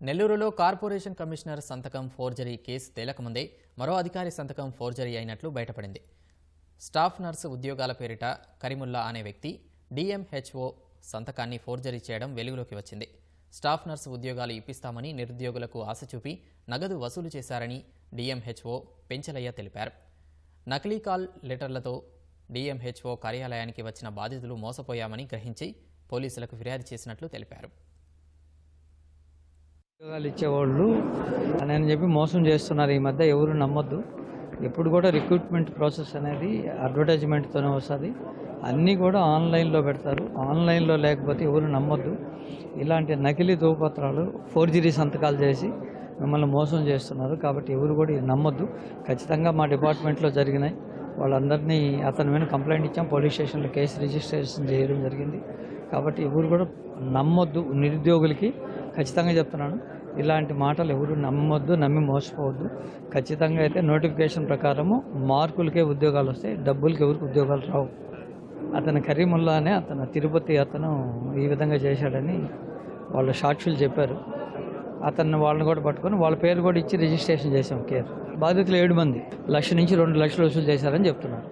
నెల్లూరులో corporation commissioner సంతకం forgery case తేలకముందే మరో అధికారి సంతకం ఫోర్జరీ అయినట్లు బయటపడింది. స్టాఫ్ నర్సు ఉద్యోగాల పేరిట కరిముల్లా అనే వ్యక్తి డిఎంహెచ్ఓ సంతకాన్ని ఫోర్జరీ చేయడం వెలుగులోకి వచ్చింది. స్టాఫ్ నర్సు ఉద్యోగాలు ఇప్పిస్తామని నిరుద్యోగులకు ఆశ చూపి నగదు వసూలు చేశారని డిఎంహెచ్ఓ పెంచలయ్య తెలిపారు. నకిలీ కాల్ లెటర్లతో డిఎంహెచ్ఓ కార్యాలయానికి వచ్చిన బాధితులు మోసపోయామని గ్రహించి పోలీసులకు ఫిర్యాదు చేసినట్లు తెలిపారు. ఉద్యోగాలు ఇచ్చేవాళ్ళు. అని అని చెప్పి మోసం చేస్తున్నారు ఈ మధ్య ఎవరు నమ్మొద్దు. ఎప్పుడు కూడా రిక్రూట్మెంట్ ప్రాసెస్ అనేది అడ్వర్టైజ్మెంట్తోనే వస్తుంది. అన్నీ కూడా ఆన్లైన్లో పెడతారు. ఆన్లైన్లో లేకపోతే ఎవరు నమ్మొద్దు. ఇలాంటి నకిలీ ధృవపత్రాలు ఫోర్జరీ సంతకాలు చేసి మిమ్మల్ని మోసం చేస్తున్నారు. కాబట్టి ఎవరు కూడా నమ్మొద్దు. ఖచ్చితంగా మా డిపార్ట్మెంట్లో జరిగినాయి. వాళ్ళందరినీ అతని మీద కంప్లైంట్ ఇచ్చాం. పోలీస్ స్టేషన్లో కేసు రిజిస్ట్రేషన్ చేయడం జరిగింది. కాబట్టి ఎవరు కూడా నమ్మొద్దు. నిరుద్యోగులకి ఖచ్చితంగా చెప్తున్నాను. ఇలాంటి మాటలు ఎవరు నమ్మొద్దు నమ్మి మోసపోవద్దు. ఖచ్చితంగా అయితే నోటిఫికేషన్ ప్రకారము మార్కులకే ఉద్యోగాలు వస్తాయి డబ్బులకి ఎవరికి ఉద్యోగాలు రావు. అతను కరీముల్లానే అతను తిరుపతి అతను ఈ విధంగా చేశాడని వాళ్ళ సాక్షులు చెప్పారు. అతన్ని వాళ్ళని కూడా పట్టుకొని వాళ్ళ పేరు కూడా ఇచ్చి రిజిస్ట్రేషన్ చేశాం కేర్. బాధితులు ఏడు మంది. లక్ష నుంచి రెండు లక్షలు వసూలు చేశారని చెప్తున్నారు.